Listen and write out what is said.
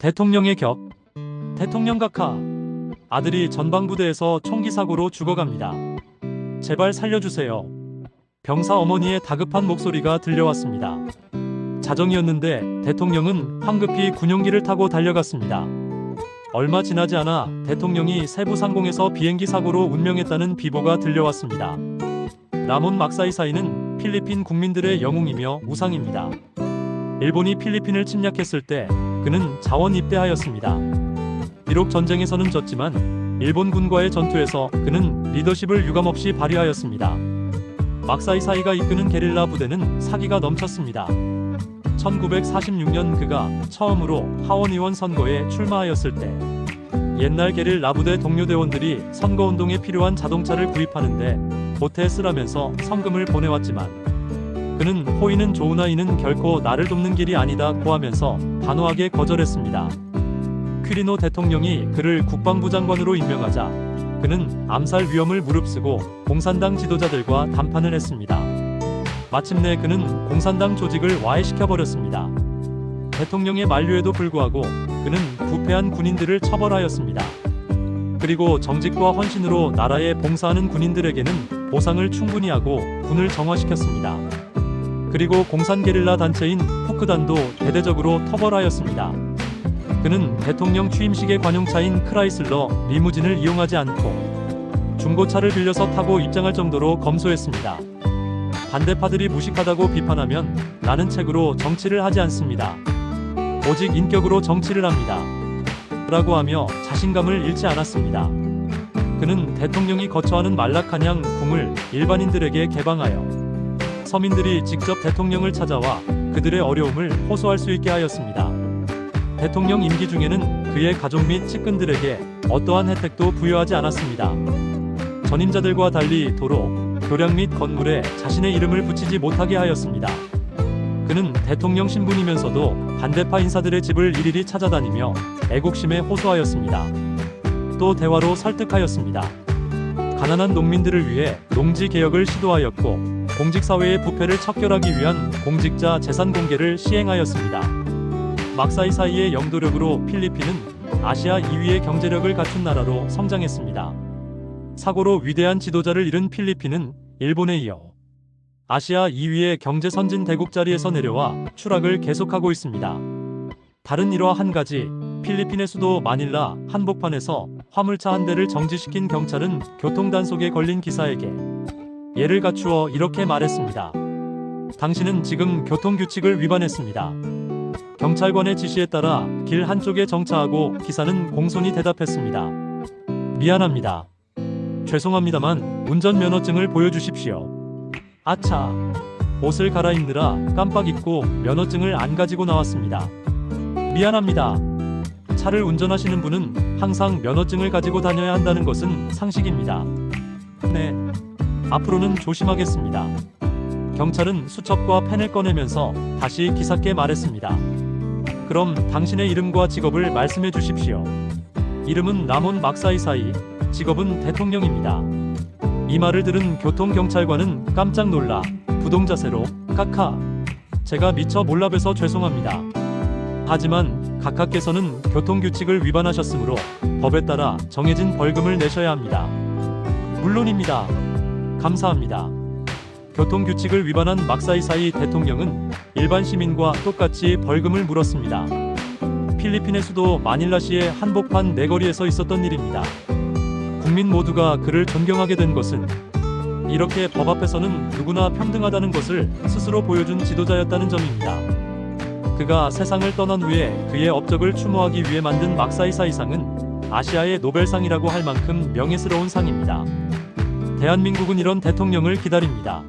대통령의 격. 대통령 각하. 아들이 전방부대에서 총기 사고로 죽어갑니다. 제발 살려주세요. 병사 어머니의 다급한 목소리가 들려왔습니다. 자정이었는데 대통령은 황급히 군용기를 타고 달려갔습니다. 얼마 지나지 않아 대통령이 세부 상공에서 비행기 사고로 운명했다는 비보가 들려왔습니다. 라몬 막사이사이는 필리핀 국민들의 영웅이며 우상입니다. 일본이 필리핀을 침략했을 때 그는 자원 입대하였습니다. 비록 전쟁에서는 졌지만 일본 군과의 전투에서 그는 리더십을 유감없이 발휘하였습니다. 막사이사이가 이끄는 게릴라 부대는 사기가 넘쳤습니다. 1946년 그가 처음으로 하원의원 선거에 출마하였을 때 옛날 게릴라 부대 동료 대원들이 선거운동에 필요한 자동차를 구입하는데 보태 쓰라면서 성금을 보내왔지만 그는 호의는 좋으나 이는 결코 나를 돕는 길이 아니다 고하면서 단호하게 거절했습니다. 퀴리노 대통령이 그를 국방부 장관으로 임명하자 그는 암살 위험을 무릅쓰고 공산당 지도자들과 담판을 했습니다. 마침내 그는 공산당 조직을 와해시켜 버렸습니다. 대통령의 만류에도 불구하고 그는 부패한 군인들을 처벌하였습니다. 그리고 정직과 헌신으로 나라에 봉사하는 군인들에게는 보상을 충분히 하고 군을 정화시켰습니다. 그리고 공산 게릴라 단체인 포크단도 대대적으로 터벌하였습니다. 그는 대통령 취임식의 관용차인 크라이슬러 리무진을 이용하지 않고 중고차를 빌려서 타고 입장할 정도로 검소했습니다. 반대파들이 무식하다고 비판하면 라는 책으로 정치를 하지 않습니다. 오직 인격으로 정치를 합니다. 라고 하며 자신감을 잃지 않았습니다. 그는 대통령이 거처하는 말라카냥 궁을 일반인들에게 개방하여 서민들이 직접 대통령을 찾아와 그들의 어려움을 호소할 수 있게 하였습니다. 대통령 임기 중에는 그의 가족 및 측근들에게 어떠한 혜택도 부여하지 않았습니다. 전임자들과 달리 도로, 교량 및 건물에 자신의 이름을 붙이지 못하게 하였습니다. 그는 대통령 신분이면서도 반대파 인사들의 집을 일일이 찾아다니며 애국심에 호소하였습니다. 또 대화로 설득하였습니다. 가난한 농민들을 위해 농지 개혁을 시도하였고 공직사회의 부패를 척결하기 위한 공직자 재산 공개를 시행하였습니다. 막사이 사이의 영도력으로 필리핀은 아시아 2위의 경제력을 갖춘 나라로 성장했습니다. 사고로 위대한 지도자를 잃은 필리핀은 일본에 이어 아시아 2위의 경제 선진 대국 자리에서 내려와 추락을 계속하고 있습니다. 다른 일화 한 가지, 필리핀의 수도 마닐라 한복판에서 화물차 한 대를 정지시킨 경찰은 교통 단속에 걸린 기사에게 예를 갖추어 이렇게 말했습니다. 당신은 지금 교통 규칙을 위반했습니다. 경찰관의 지시에 따라 길 한쪽에 정차하고 기사는 공손히 대답했습니다. 미안합니다. 죄송합니다만 운전면허증을 보여주십시오. 아차. 옷을 갈아입느라 깜빡 잊고 면허증을 안 가지고 나왔습니다. 미안합니다. 차를 운전하시는 분은 항상 면허증을 가지고 다녀야 한다는 것은 상식입니다. 네. 앞으로는 조심하겠습니다. 경찰은 수첩과 펜을 꺼내면서 다시 기사께 말했습니다. 그럼 당신의 이름과 직업을 말씀해 주십시오. 이름은 라몬 막사이사이, 직업은 대통령입니다. 이 말을 들은 교통경찰관은 깜짝 놀라 부동자세로 카카 제가 미처 몰라봬서 죄송합니다. 하지만 각하께서는 교통규칙을 위반하셨으므로 법에 따라 정해진 벌금을 내셔야 합니다. 물론입니다. 감사합니다. 교통규칙을 위반한 막사이사이 대통령은 일반 시민과 똑같이 벌금을 물었습니다. 필리핀의 수도 마닐라시의 한복판 내거리에서 있었던 일입니다. 국민 모두가 그를 존경하게 된 것은 이렇게 법 앞에서는 누구나 평등하다는 것을 스스로 보여준 지도자였다는 점입니다. 그가 세상을 떠난 후에 그의 업적을 추모하기 위해 만든 막사이사이상은 아시아의 노벨상이라고 할 만큼 명예스러운 상입니다. 대한민국은 이런 대통령을 기다립니다.